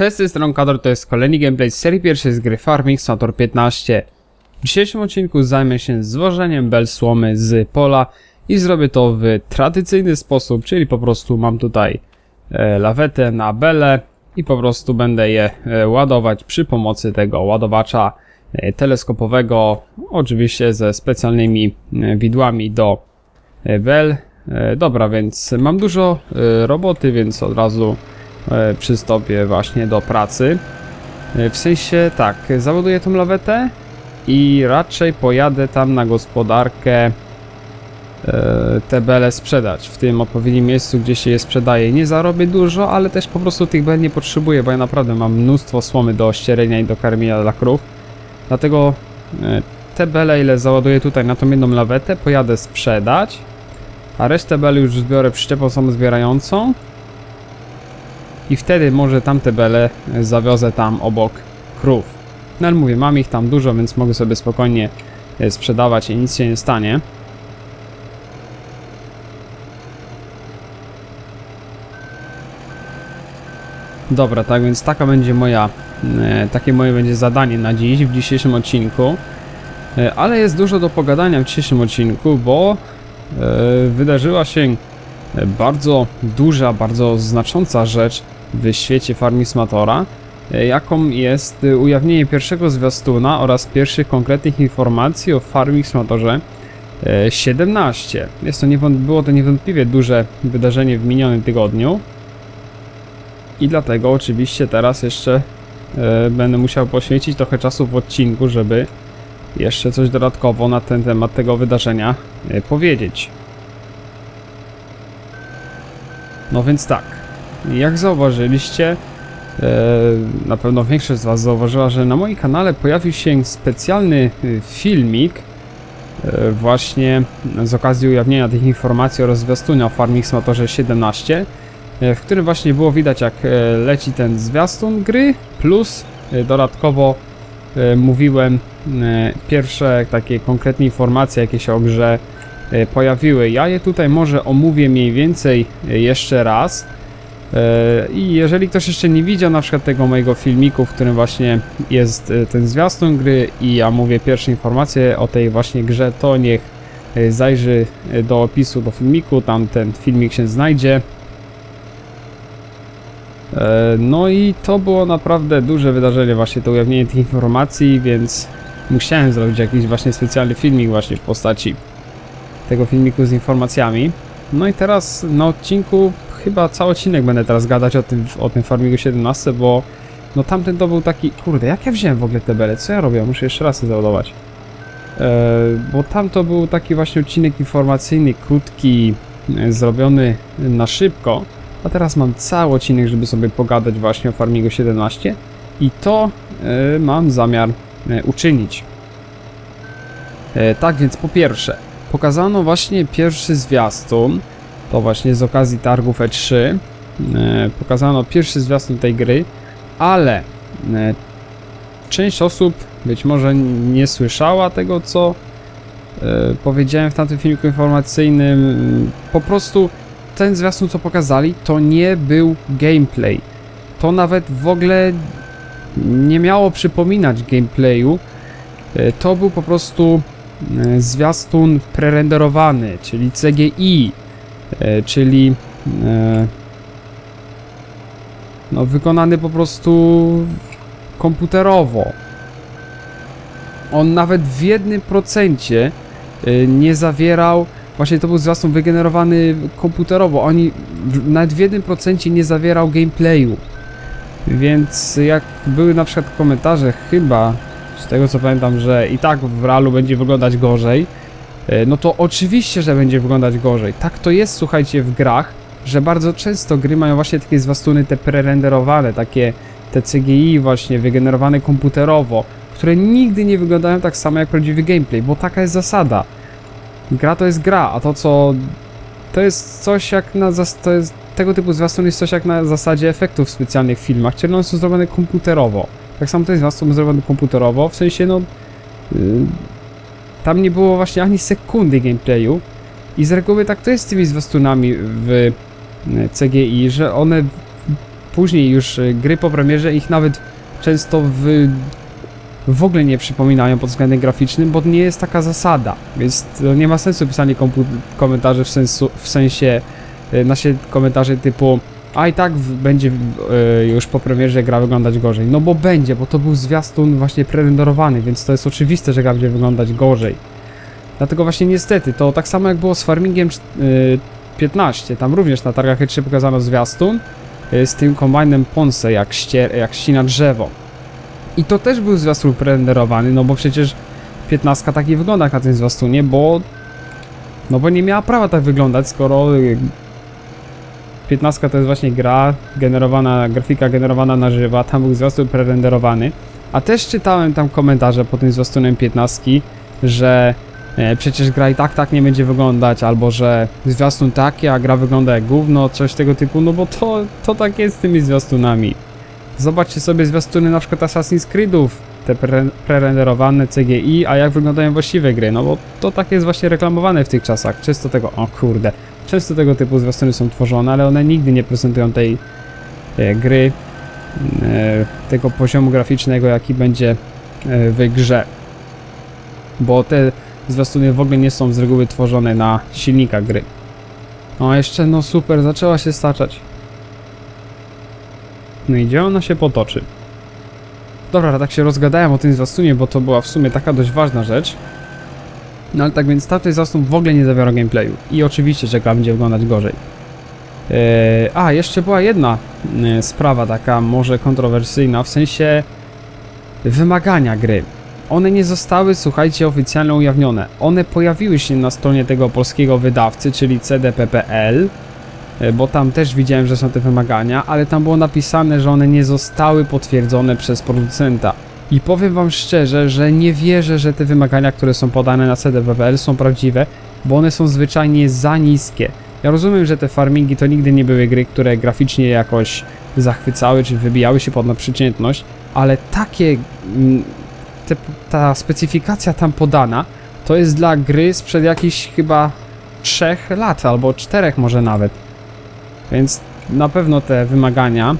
Cześć, z tej strony Kador, to jest kolejny gameplay z serii pierwszej z gry Farming Simulator 15. W dzisiejszym odcinku zajmę się zwożeniem bel słomy z pola i zrobię to w tradycyjny sposób, czyli po prostu mam tutaj e, lawetę na bele i po prostu będę je e, ładować przy pomocy tego ładowacza e, teleskopowego, oczywiście ze specjalnymi widłami do bel. Dobra, więc mam dużo roboty, więc od razu przystąpię właśnie do pracy. E, W sensie tak, załaduję tą lawetę i raczej pojadę tam na gospodarkę e, te bele sprzedać w tym odpowiednim miejscu, gdzie się je sprzedaje. Nie zarobię dużo, ale też po prostu tych bel nie potrzebuję, bo ja naprawdę mam mnóstwo słomy do ścierenia i do karmienia dla krów. Dlatego e, te bele, ile załaduję tutaj na tą jedną lawetę, pojadę sprzedać, a resztę bel już zbiorę przyczepą samozbierającą i wtedy może tamte bele e, zawiozę tam obok krów. No ale mówię, mam ich tam dużo, więc mogę sobie spokojnie e, sprzedawać i nic się nie stanie. Dobra, tak więc taka będzie moja, e, takie moje będzie zadanie na dziś, w dzisiejszym odcinku. Ale jest dużo do pogadania w dzisiejszym odcinku, bo wydarzyła się bardzo duża, bardzo znacząca rzecz w świecie Farmismatora, e, jaką jest e, ujawnienie pierwszego zwiastuna oraz pierwszych konkretnych informacji o Farmismatorze e, 17. Jest to było to niewątpliwie duże wydarzenie w minionym tygodniu i dlatego oczywiście teraz jeszcze e, będę musiał poświęcić trochę czasu w odcinku, żeby jeszcze coś dodatkowo na ten temat tego wydarzenia e, powiedzieć. No więc tak, jak zauważyliście, e, na pewno większość z Was zauważyła, że na moim kanale pojawił się specjalny e, filmik e, właśnie z okazji ujawnienia tych informacji oraz zwiastunia o Farming Simulatorze 17, e, w którym właśnie było widać jak leci ten zwiastun gry, plus dodatkowo mówiłem pierwsze takie konkretne informacje jakie się o grze pojawiły. Ja je tutaj może omówię mniej więcej jeszcze raz. E, I jeżeli ktoś jeszcze nie widział na przykład tego mojego filmiku, w którym właśnie jest e, ten zwiastun gry i ja mówię pierwsze informacje o tej właśnie grze, to niech e, zajrzy do opisu do filmiku, tam ten filmik się znajdzie. No i to było naprawdę duże wydarzenie, właśnie to ujawnienie tych informacji, więc musiałem zrobić jakiś właśnie specjalny filmik właśnie w postaci tego filmiku z informacjami. No i teraz na odcinku, chyba cały odcinek będę teraz gadać o tym, o tym Farmingu 17, bo no tamten to był taki, kurde, jak ja wziąłem w ogóle te bele, co ja robię? Muszę jeszcze raz je załadować. E, bo tam to był taki właśnie odcinek informacyjny, krótki, e, zrobiony na szybko, a teraz mam cały odcinek, żeby sobie pogadać właśnie o Farmingu 17 i to e, mam zamiar e, uczynić. E, tak więc po pierwsze, pokazano właśnie pierwszy zwiastun, to właśnie z okazji targów E3, e, pokazano pierwszy zwiastun tej gry, ale e, część osób być może nie słyszała tego, co e, powiedziałem w tamtym filmiku informacyjnym. Po prostu ten zwiastun, co pokazali, to nie był gameplay. To nawet w ogóle nie miało przypominać gameplayu. To był po prostu zwiastun prerenderowany, czyli CGI, czyli e, no, wykonany po prostu komputerowo. On nawet w jednym procencie e, nie zawierał, właśnie to był zwiastun wygenerowany komputerowo, oni nawet w jednym procencie nie zawierał gameplayu. Więc jak były na przykład komentarze, chyba z tego co pamiętam, że i tak w realu będzie wyglądać gorzej, e, no to oczywiście, że będzie wyglądać gorzej. Tak to jest, słuchajcie, w grach, że bardzo często gry mają właśnie takie zwiastuny te prerenderowane, takie te CGI właśnie wygenerowane komputerowo, które nigdy nie wyglądają tak samo jak prawdziwy gameplay, bo taka jest zasada. Gra to jest gra, a to co to jest coś jak na to jest tego typu zwiastun jest coś jak na zasadzie efektów specjalnych w filmach, czyli one są zrobione komputerowo. Tak samo ten zwiastun był zrobiony komputerowo, w sensie no yy, tam nie było właśnie ani sekundy gameplayu i z reguły tak to jest z tymi zwiastunami w y, CGI, że one później już y, gry po premierze ich nawet często w, w ogóle nie przypominają pod względem graficznym, bo nie jest taka zasada, więc nie ma sensu pisanie komentarzy w, sensu, w sensie y, nasze komentarze typu a i tak będzie y, już po premierze gra wyglądać gorzej. No bo będzie, bo to był zwiastun właśnie prerenderowany, więc to jest oczywiste, że gra będzie wyglądać gorzej. Dlatego właśnie niestety, to tak samo jak było z Farmingiem y, 15, tam również na targach E3 pokazano zwiastun y, z tym kombajnem Ponce, jak, ścier, jak ścina drzewo. I to też był zwiastun prerenderowany, no bo przecież 15 tak nie wygląda na tym zwiastunie, bo no bo nie miała prawa tak wyglądać, skoro y, 15 to jest właśnie gra generowana, grafika generowana na żywo, a tam był zwiastun prerenderowany. A też czytałem tam komentarze po tym zwiastunem 15, że e, przecież gra i tak tak nie będzie wyglądać, albo że zwiastun taki, a gra wygląda jak gówno, coś tego typu, no bo to, to tak jest z tymi zwiastunami. Zobaczcie sobie zwiastuny na przykład Assassin's Creedów, te pre- prerenderowane CGI, a jak wyglądają właściwe gry, no bo to tak jest właśnie reklamowane w tych czasach. Często tego, o kurde, często tego typu zwiastuny są tworzone, ale one nigdy nie prezentują tej e, gry, e, tego poziomu graficznego, jaki będzie e, w grze. Bo te zwiastuny w ogóle nie są z reguły tworzone na silnika gry. O, jeszcze, no super, zaczęła się staczać. No i gdzie ona się potoczy? Dobra, tak się rozgadałem o tym zwiastunie, bo to była w sumie taka dość ważna rzecz. No ale tak więc tamten zwiastun w ogóle nie zawiera gameplayu. I oczywiście, gra będzie wyglądać gorzej. Eee, a, jeszcze była jedna e, sprawa taka może kontrowersyjna, w sensie wymagania gry. One nie zostały, słuchajcie, oficjalnie ujawnione. One pojawiły się na stronie tego polskiego wydawcy, czyli cdp.pl, e, bo tam też widziałem, że są te wymagania, ale tam było napisane, że one nie zostały potwierdzone przez producenta. I powiem wam szczerze, że nie wierzę, że te wymagania, które są podane na cdp.pl są prawdziwe, bo one są zwyczajnie za niskie. Ja rozumiem, że te farmingi to nigdy nie były gry, które graficznie jakoś zachwycały, czy wybijały się ponad przeciętność, ale takie... mm, Te, ta specyfikacja tam podana, to jest dla gry sprzed jakichś chyba 3 lat, albo 4 może nawet. Więc na pewno te wymagania,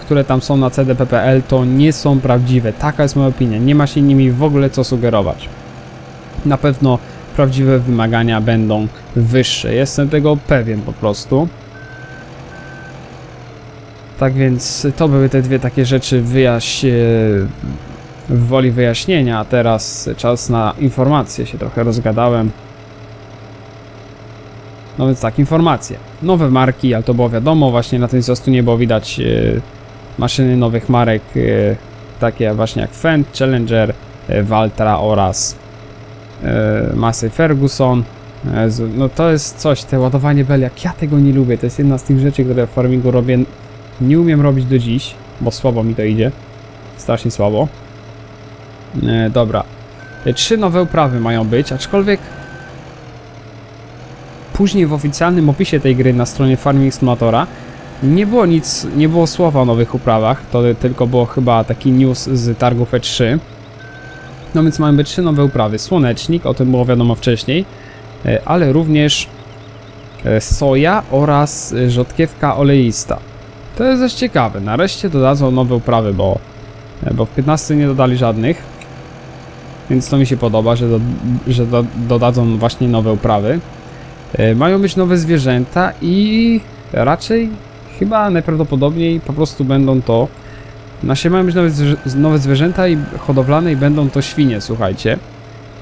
które tam są na cdp.pl, to nie są prawdziwe. Taka jest moja opinia. Nie ma się nimi w ogóle co sugerować. Na pewno prawdziwe wymagania będą wyższe. Jestem tego pewien po prostu. Tak więc to były te dwie takie rzeczy wyjaś... e, w woli wyjaśnienia, a teraz czas na informacje. Się trochę rozgadałem. No więc tak, informacje. Nowe marki, ale to było wiadomo, właśnie na tym zwiastunie było widać e, maszyny nowych marek, e, takie właśnie jak Fendt, Challenger, e, Valtra oraz e, Massey Ferguson. Z- no to jest coś, te ładowanie bel, jak ja tego nie lubię, to jest jedna z tych rzeczy, które w farmingu robię, nie umiem robić do dziś, bo słabo mi to idzie, strasznie słabo. E, dobra, trzy nowe uprawy mają być, aczkolwiek później w oficjalnym opisie tej gry na stronie Farming Simulatora nie było nic, nie było słowa o nowych uprawach, to tylko było chyba taki news z targów E3. No więc mamy trzy nowe uprawy. Słonecznik, o tym było wiadomo wcześniej, e, ale również e, soja oraz rzodkiewka oleista. To jest dość ciekawe. Nareszcie dodadzą nowe uprawy, bo, e, bo w 15 nie dodali żadnych. Więc to mi się podoba, że, do, że do, dodadzą właśnie nowe uprawy. E, Mają być nowe zwierzęta i raczej chyba najprawdopodobniej po prostu będą to nasze mają być nowe, nowe zwierzęta i hodowlane i będą to świnie, słuchajcie.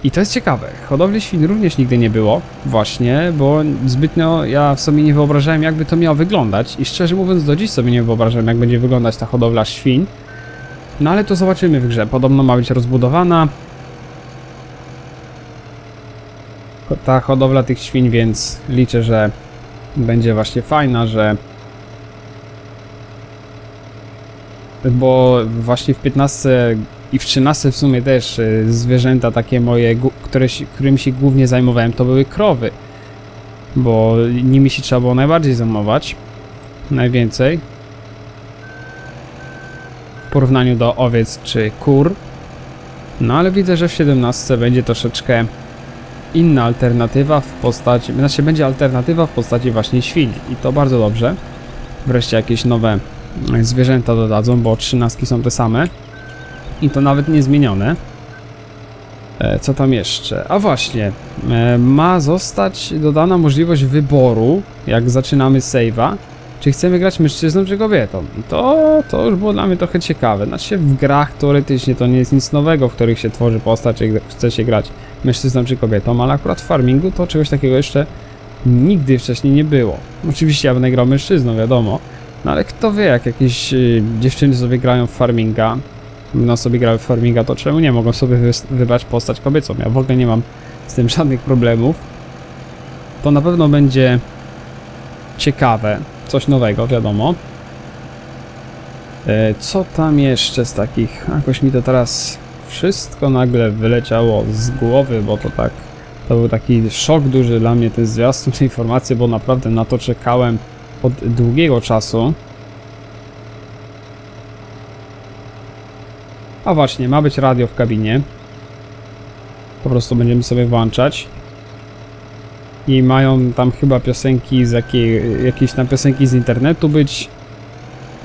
I to jest ciekawe. Hodowli świn również nigdy nie było, właśnie, bo zbytnio ja w sobie nie wyobrażałem, jakby to miało wyglądać. I szczerze mówiąc, do dziś sobie nie wyobrażałem, jak będzie wyglądać ta hodowla świń. No ale to zobaczymy w grze. Podobno ma być rozbudowana. Ta hodowla tych świń, więc liczę, że będzie właśnie fajna, że bo właśnie w 15 i w 13 w sumie też y, zwierzęta takie moje, które, się głównie zajmowałem, to były krowy. Bo nimi się trzeba było najbardziej zajmować. Najwięcej. W porównaniu do owiec czy kur. No ale widzę, że w 17 będzie troszeczkę inna alternatywa w postaci, znaczy będzie alternatywa w postaci właśnie świń i to bardzo dobrze. Wreszcie jakieś nowe zwierzęta dodadzą, bo trzynastki są te same. I to nawet nie zmienione. E, Co tam jeszcze? A właśnie, e, ma zostać dodana możliwość wyboru, jak zaczynamy save'a, czy chcemy grać mężczyzną czy kobietą. I to, to już było dla mnie trochę ciekawe. Znaczy w grach teoretycznie to nie jest nic nowego, w których się tworzy postać, czy chce się grać mężczyzną czy kobietą, ale akurat w farmingu to czegoś takiego jeszcze nigdy wcześniej nie było. Oczywiście ja będę grał mężczyzną, wiadomo, no ale kto wie, jak jakieś y, dziewczyny sobie grają w farminga, będą sobie grały w farminga, to czemu nie mogą sobie wybrać postać kobiecą? Ja w ogóle nie mam z tym żadnych problemów. To na pewno będzie ciekawe, coś nowego, wiadomo. E, Co tam jeszcze z takich? Jakoś mi to teraz wszystko nagle wyleciało z głowy, bo to tak. To był taki szok duży dla mnie ten zwiastun, te informacje, bo naprawdę na to czekałem od długiego czasu. A właśnie, ma być radio w kabinie. Po prostu będziemy sobie włączać. I mają tam chyba piosenki z jakiej, jakieś tam piosenki z internetu być.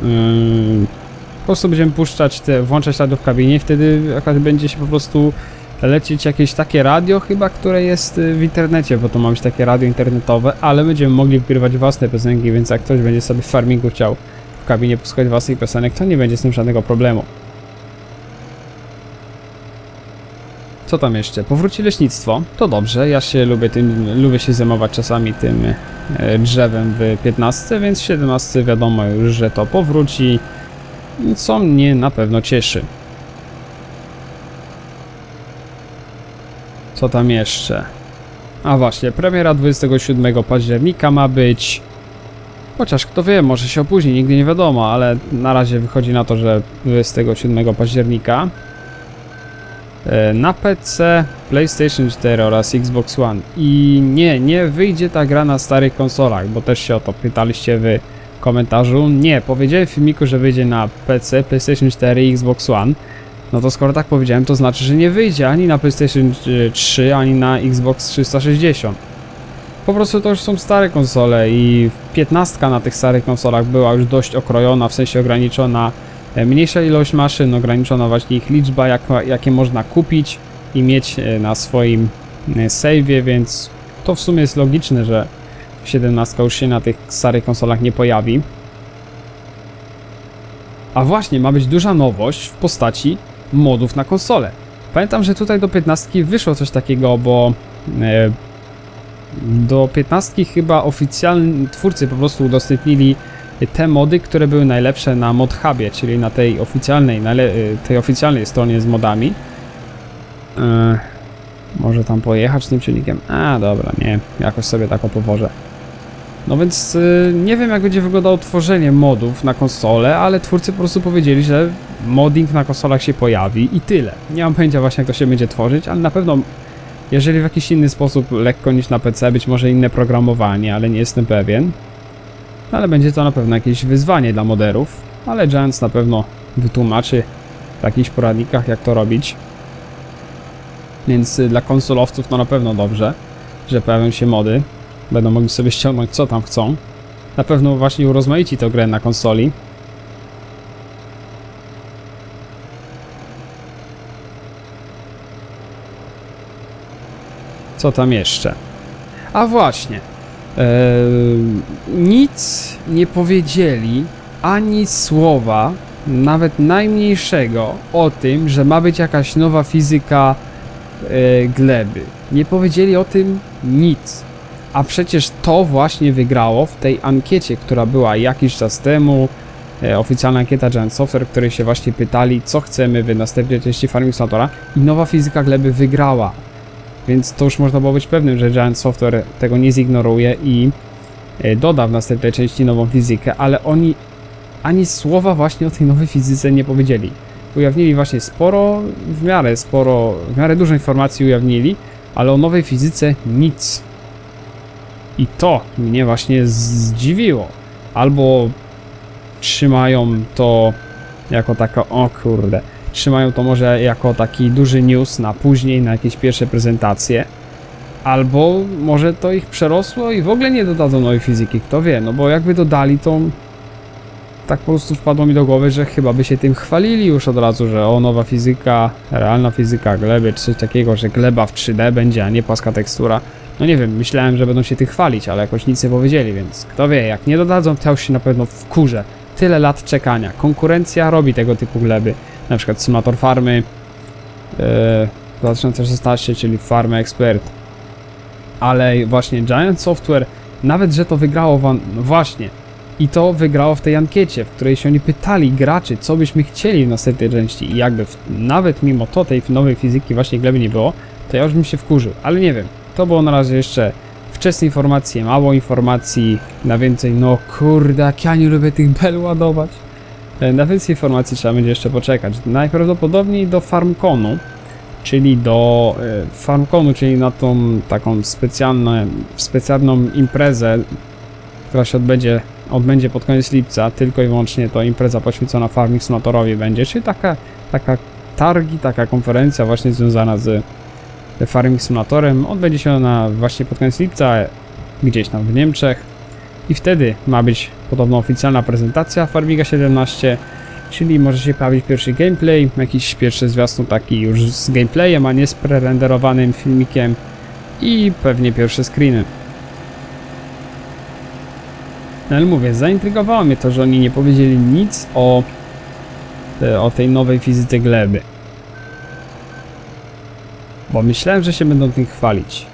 Yy, po prostu będziemy puszczać te, włączać radio w kabinie wtedy jakaś będzie się po prostu lecieć jakieś takie radio chyba, które jest y, w internecie, bo to ma być takie radio internetowe, ale będziemy mogli wgrywać własne piosenki, więc jak ktoś będzie sobie w farmingu chciał w kabinie posłuchać własnych piosenek, to nie będzie z tym żadnego problemu. Co tam jeszcze? Powróci leśnictwo. To dobrze, ja się lubię tym, lubię się zajmować czasami tym e, drzewem w 15, więc w 17 wiadomo już, że to powróci, co mnie na pewno cieszy. Co tam jeszcze? A właśnie, premiera 27 października ma być. Chociaż kto wie, może się opóźni, nigdy nie wiadomo, ale na razie wychodzi na to, że 27 października. E, Na PC, PlayStation 4 oraz Xbox One. I nie, nie wyjdzie ta gra na starych konsolach, bo też się o to pytaliście w komentarzu. Nie, powiedziałem w filmiku, że wyjdzie na PC, PlayStation 4 i Xbox One. No to skoro tak powiedziałem, to znaczy, że nie wyjdzie ani na PlayStation 3, ani na Xbox 360. Po prostu to już są stare konsole i 15 na tych starych konsolach była już dość okrojona, w sensie ograniczona e, mniejsza ilość maszyn, ograniczona właśnie ich liczba, jak, jakie można kupić i mieć e, na swoim e, save'ie, więc to w sumie jest logiczne, że 17 już się na tych starych konsolach nie pojawi. A właśnie, ma być duża nowość w postaci modów na konsolę. Pamiętam, że tutaj do 15 wyszło coś takiego, bo e, do 15 chyba oficjalni twórcy po prostu udostępnili te mody, które były najlepsze na ModHubie, czyli na tej oficjalnej, e, tej oficjalnej stronie z modami. E, może tam pojechać tym silnikiem? A, dobra, nie, jakoś sobie tak opowożę. No więc y, nie wiem jak będzie wyglądało tworzenie modów na konsolę, ale twórcy po prostu powiedzieli, że modding na konsolach się pojawi i tyle. Nie mam pojęcia właśnie jak to się będzie tworzyć, ale na pewno jeżeli w jakiś inny sposób lekko niż na PC, być może inne programowanie, ale nie jestem pewien. Ale będzie to na pewno jakieś wyzwanie dla moderów, ale Giants na pewno wytłumaczy w jakichś poradnikach jak to robić. Więc y, dla konsolowców to na pewno dobrze, że pojawią się mody. Będą mogli sobie ściągnąć co tam chcą. Na pewno właśnie urozmaici tę grę na konsoli. Co tam jeszcze? A właśnie. Eee, nic nie powiedzieli, ani słowa, nawet najmniejszego, o tym, że ma być jakaś nowa fizyka e, gleby. Nie powiedzieli o tym nic. A przecież to właśnie wygrało w tej ankiecie, która była jakiś czas temu. E, oficjalna ankieta Giant Software, której się właśnie pytali, co chcemy w następnej części Farming Simulatora i nowa fizyka gleby wygrała. Więc to już można było być pewnym, że Giant Software tego nie zignoruje i e, doda w następnej części nową fizykę, ale oni ani słowa właśnie o tej nowej fizyce nie powiedzieli. Ujawnili właśnie sporo, w miarę sporo, w miarę dużo informacji ujawnili, ale o nowej fizyce nic. I to mnie właśnie zdziwiło. Albo trzymają to jako taka, o kurde, trzymają to może jako taki duży news na później, na jakieś pierwsze prezentacje. Albo może to ich przerosło i w ogóle nie dodadzą nowej fizyki, kto wie, no bo jakby dodali to tak po prostu wpadło mi do głowy, że chyba by się tym chwalili już od razu, że o nowa fizyka, realna fizyka gleby, czy coś takiego, że gleba w 3D będzie, a nie płaska tekstura. No nie wiem, myślałem, że będą się tym chwalić, ale jakoś nic nie powiedzieli, więc kto wie, jak nie dodadzą, to już się na pewno wkurzę. Tyle lat czekania. Konkurencja robi tego typu gleby. Na przykład Symulator Farmy yy, 2016, czyli Farmy Expert. Ale właśnie Giant Software, nawet że to wygrało wam, no właśnie, i to wygrało w tej ankiecie, w której się oni pytali graczy, co byśmy chcieli w następnej części i jakby w, nawet mimo to tej nowej fizyki właśnie gleby nie było, to ja już bym się wkurzył, ale nie wiem. To było na razie jeszcze wczesne informacje, mało informacji, na więcej, no kurde, jak ja nie lubię tych bel ładować. E, Na więcej informacji trzeba będzie jeszcze poczekać. Najprawdopodobniej do FarmConu, czyli do e, FarmConu, czyli na tą taką specjalną, specjalną imprezę, która się odbędzie, odbędzie pod koniec lipca, tylko i wyłącznie to impreza poświęcona Farming Simulatorowi będzie, czyli taka, taka targi, taka konferencja właśnie związana z Farming Simulatorem. Odbędzie się ona właśnie pod koniec lipca, gdzieś tam w Niemczech. I wtedy ma być podobno oficjalna prezentacja Farmiga 17, czyli może się pojawić pierwszy gameplay, jakiś pierwszy zwiastun taki już z gameplayem, a nie z prerenderowanym filmikiem i pewnie pierwsze screeny. No ale mówię, zaintrygowało mnie to, że oni nie powiedzieli nic o, e, o tej nowej fizyce gleby. Bo myślałem, że się będą tym chwalić.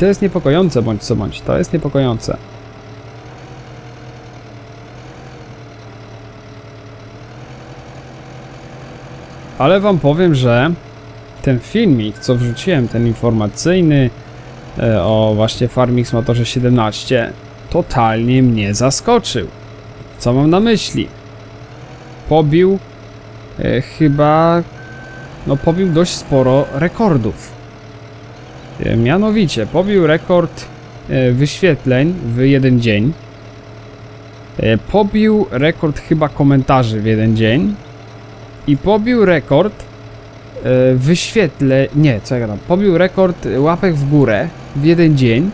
To jest niepokojące, bądź co bądź. To jest niepokojące. Ale wam powiem, że ten filmik, co wrzuciłem, ten informacyjny e, o właśnie Farmix Motorze 17, totalnie mnie zaskoczył. Co mam na myśli? Pobił e, chyba no pobił dość sporo rekordów. E, Mianowicie pobił rekord e, wyświetleń w jeden dzień. E, Pobił rekord chyba komentarzy w jeden dzień. I pobił rekord e, wyświetleń. Nie, co ja gadam? Pobił rekord łapek w górę w jeden dzień.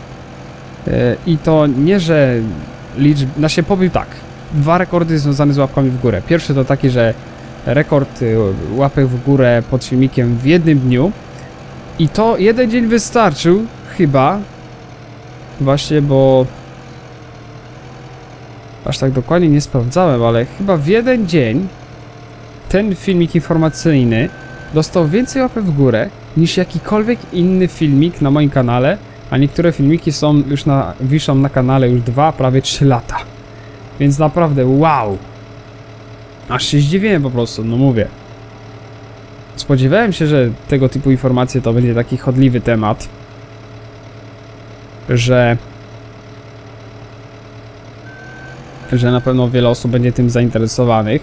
I to nie, że liczb. Znaczy pobił tak. Dwa rekordy związane z łapkami w górę. Pierwszy to taki, że rekord y, łapek w górę pod filmikiem w jednym dniu. I to jeden dzień wystarczył, chyba. Właśnie, bo. Aż tak dokładnie nie sprawdzałem, ale chyba w jeden dzień ten filmik informacyjny dostał więcej łapek w górę niż jakikolwiek inny filmik na moim kanale, a niektóre filmiki są już na, wiszą na kanale już dwa, prawie 3 lata. Więc naprawdę wow! Aż się zdziwiłem po prostu, no mówię. Spodziewałem się, że tego typu informacje to będzie taki chodliwy temat, że że na pewno wiele osób będzie tym zainteresowanych,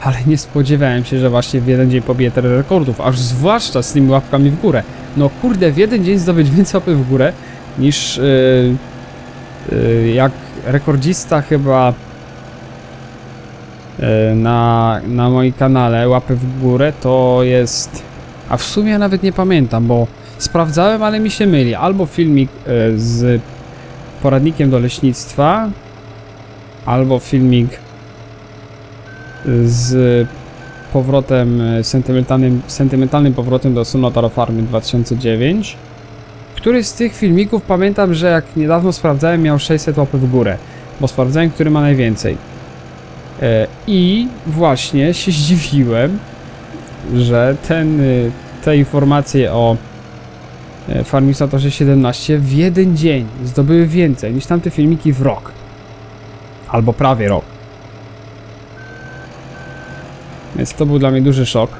ale nie spodziewałem się, że właśnie w jeden dzień pobije tyle rekordów, aż zwłaszcza z tymi łapkami w górę. No kurde, w jeden dzień zdobyć więcej łapek w górę niż yy, yy, jak rekordzista chyba e, na, na moim kanale łapy w górę to jest. A w sumie nawet nie pamiętam, bo sprawdzałem, ale mi się myli. Albo filmik e, z poradnikiem do leśnictwa, albo filmik z powrotem, e, sentymentalnym, sentymentalnym powrotem do Simulatora Farmy 2009. Któryś z tych filmików pamiętam, że jak niedawno sprawdzałem, miał 600 łapy w górę, bo sprawdzałem, który ma najwięcej. E, I właśnie się zdziwiłem, że ten, y, te informacje o e, Farmisatorze 17 w jeden dzień zdobyły więcej niż tamte filmiki w rok. Albo prawie rok. Więc to był dla mnie duży szok.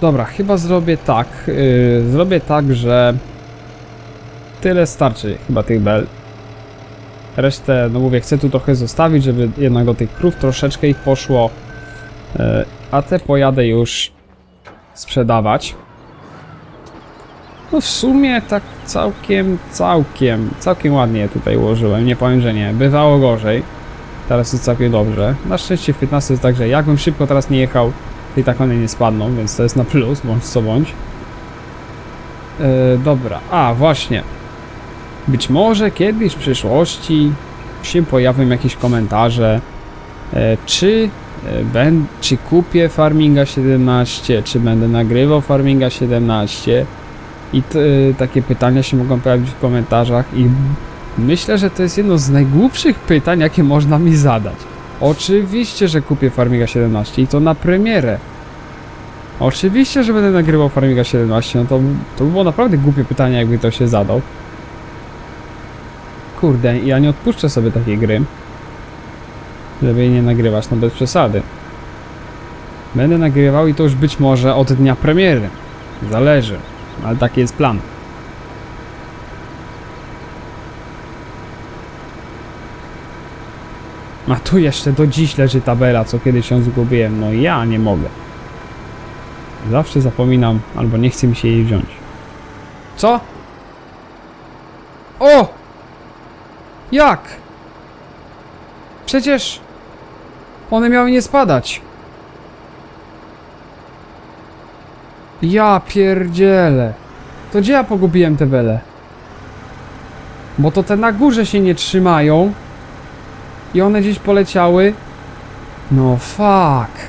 Dobra, chyba zrobię tak. Yy, zrobię tak, że tyle starczy chyba tych bel. Resztę, no mówię, chcę tu trochę zostawić, żeby jednak do tych krów troszeczkę ich poszło. Yy, a te pojadę już sprzedawać. No w sumie tak całkiem, całkiem, całkiem ładnie je tutaj ułożyłem, nie powiem, że nie. Bywało gorzej. Teraz jest całkiem dobrze. Na szczęście w 15 jest tak, że jakbym szybko teraz nie jechał, to i tak one nie spadną, więc to jest na plus, bądź co bądź. E, dobra, a właśnie. Być może kiedyś w przyszłości się pojawią jakieś komentarze, e, czy, e, ben, czy kupię Farminga 17, czy będę nagrywał Farminga 17 i takie pytania się mogą pojawić w komentarzach i myślę, że to jest jedno z najgłupszych pytań, jakie można mi zadać. Oczywiście, że kupię Farminga 17 i to na premierę. Oczywiście, że będę nagrywał Farminga 17, no to, to by było naprawdę głupie pytanie, jakby to się zadał. Kurde, ja nie odpuszczę sobie takiej gry. Żeby jej nie nagrywać, no bez przesady. Będę nagrywał i to już być może od dnia premiery. Zależy, ale taki jest plan. A tu jeszcze do dziś leży tabela, co kiedyś ją zgubiłem. No ja nie mogę. Zawsze zapominam, albo nie chce mi się jej wziąć. Co? O! Jak? Przecież one miały nie spadać. Ja pierdzielę. To gdzie ja pogubiłem te wele? Bo to te na górze się nie trzymają. I one gdzieś poleciały. No fuck.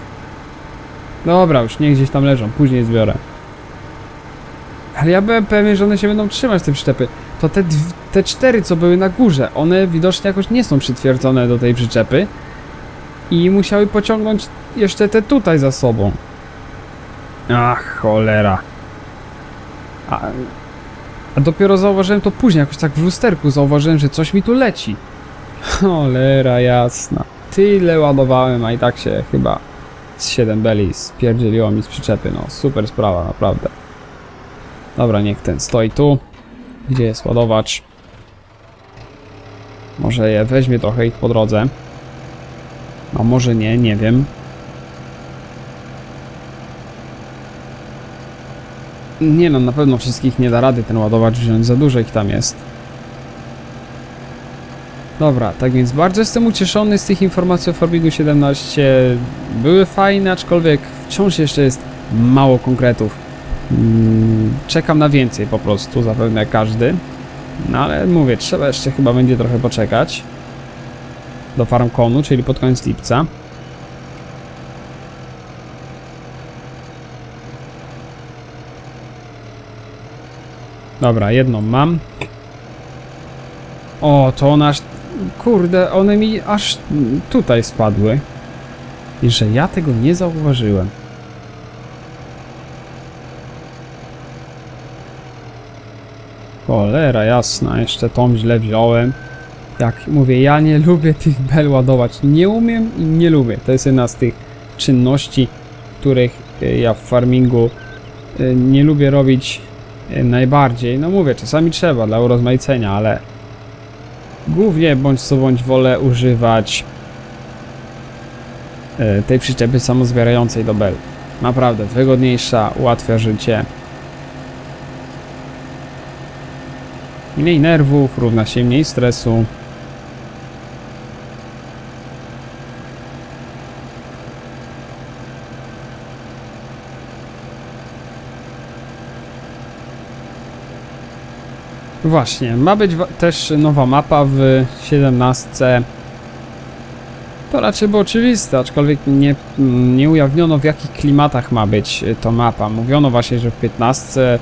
Dobra, już niech gdzieś tam leżą, później zbiorę. Ale ja byłem pewien, że one się będą trzymać, te przyczepy. To te, te cztery, co były na górze, one widocznie jakoś nie są przytwierdzone do tej przyczepy. I musiały pociągnąć jeszcze te tutaj za sobą. Ach, cholera. A, a dopiero zauważyłem to później, jakoś tak w lusterku zauważyłem, że coś mi tu leci. Cholera jasna. Tyle ładowałem, a i tak się chyba z 7 beli spierdzieliło mi z przyczepy. No, super sprawa, naprawdę. Dobra, niech ten stoi tu. Gdzie jest ładowacz? Może je weźmie trochę ich po drodze. A może nie, nie wiem. Nie no, na pewno wszystkich nie da rady ten ładowacz wziąć, za dużo ich tam jest. Dobra, tak więc bardzo jestem ucieszony z tych informacji o Farmingu 17. Były fajne, aczkolwiek wciąż jeszcze jest mało konkretów. Mm, Czekam na więcej po prostu, zapewne każdy. No ale mówię, trzeba jeszcze chyba będzie trochę poczekać. Do FarmConu, czyli pod koniec lipca. Dobra, jedną mam. O, to ona aż... Kurde, one mi aż tutaj spadły. I że ja tego nie zauważyłem. Cholera jasna, jeszcze tą źle wziąłem. Jak mówię, ja nie lubię tych bel ładować. Nie umiem i nie lubię. To jest jedna z tych czynności, których y, ja w farmingu y, nie lubię robić najbardziej. No mówię, czasami trzeba dla urozmaicenia, ale głównie bądź co bądź wolę używać e, tej przyczepy samozbierającej do bel. Naprawdę, wygodniejsza, ułatwia życie. Mniej nerwów, równa się mniej stresu. Właśnie, ma być też nowa mapa w 17. To raczej było oczywiste, aczkolwiek nie, nie ujawniono w jakich klimatach ma być y, to mapa. Mówiono właśnie, że w 15,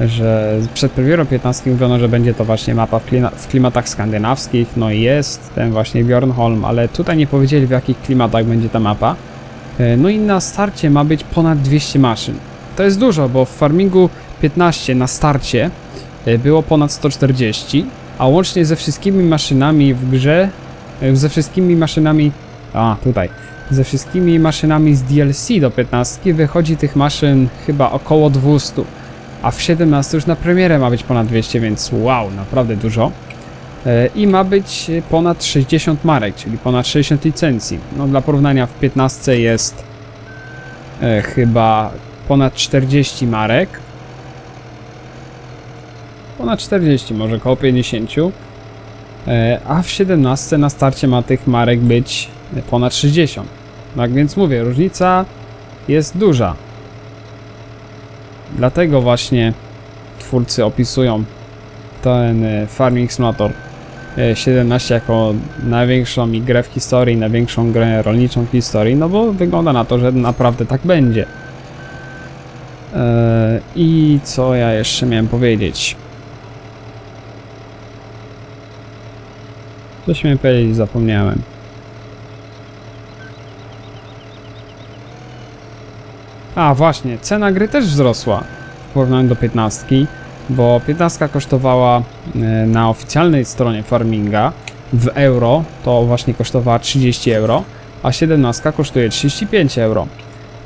że przed premierą 15 mówiono, że będzie to właśnie mapa w, klimatach skandynawskich. No i jest ten właśnie Bjornholm, ale tutaj nie powiedzieli w jakich klimatach będzie ta mapa. Y, No i na starcie ma być ponad 200 maszyn. To jest dużo, bo w farmingu 15 na starcie było ponad 140, a łącznie ze wszystkimi maszynami w grze, y, ze wszystkimi maszynami, a tutaj, ze wszystkimi maszynami z DLC do 15 wychodzi tych maszyn chyba około 200, a w 17 już na premierę ma być ponad 200, więc wow, naprawdę dużo. Y, I ma być ponad 60 marek, czyli ponad 60 licencji. No dla porównania w 15 jest chyba ponad 40 marek, ponad 40, może około 50. E, A w 17 na starcie ma tych marek być ponad 60. Tak więc mówię, różnica jest duża. Dlatego właśnie twórcy opisują ten e, Farming Simulator e, 17 jako największą i grę w historii, największą grę rolniczą w historii, no bo wygląda na to, że naprawdę tak będzie. E, I co ja jeszcze miałem powiedzieć? Coś miałem powiedzieć, zapomniałem. A właśnie, cena gry też wzrosła w porównaniu do 15, bo 15 kosztowała e, na oficjalnej stronie Farminga w euro, to właśnie kosztowała 30 euro, a 17 kosztuje 35 euro.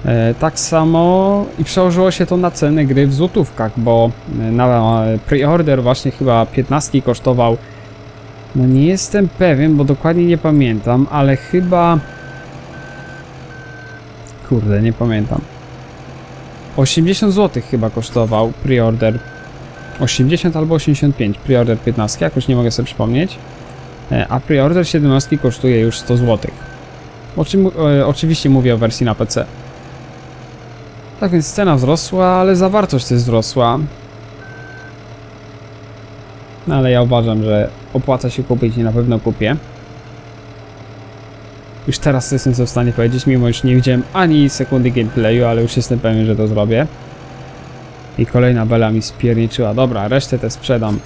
E, Tak samo i przełożyło się to na ceny gry w złotówkach, bo e, na pre-order właśnie chyba 15 kosztował no nie jestem pewien, bo dokładnie nie pamiętam, ale chyba kurde, nie pamiętam. 80 zł chyba kosztował preorder. 80 albo 85 preorder 15, jakoś nie mogę sobie przypomnieć. E, A preorder 17 kosztuje już 100 zł. O czym, e, oczywiście mówię o wersji na PC. Tak więc cena wzrosła, ale zawartość też wzrosła. No ale ja uważam, że opłaca się kupić i na pewno kupię. Już teraz jestem w stanie powiedzieć, mimo już nie widziałem ani sekundy gameplayu, ale już jestem pewien, że to zrobię. I kolejna bela mi spierniczyła. Dobra, resztę też sprzedam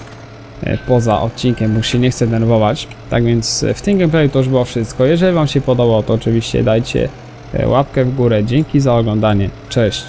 e, poza odcinkiem, bo się nie chcę denerwować. Tak więc e, w tym gameplayu to już było wszystko. Jeżeli wam się podobało, to oczywiście dajcie e, łapkę w górę. Dzięki za oglądanie. Cześć.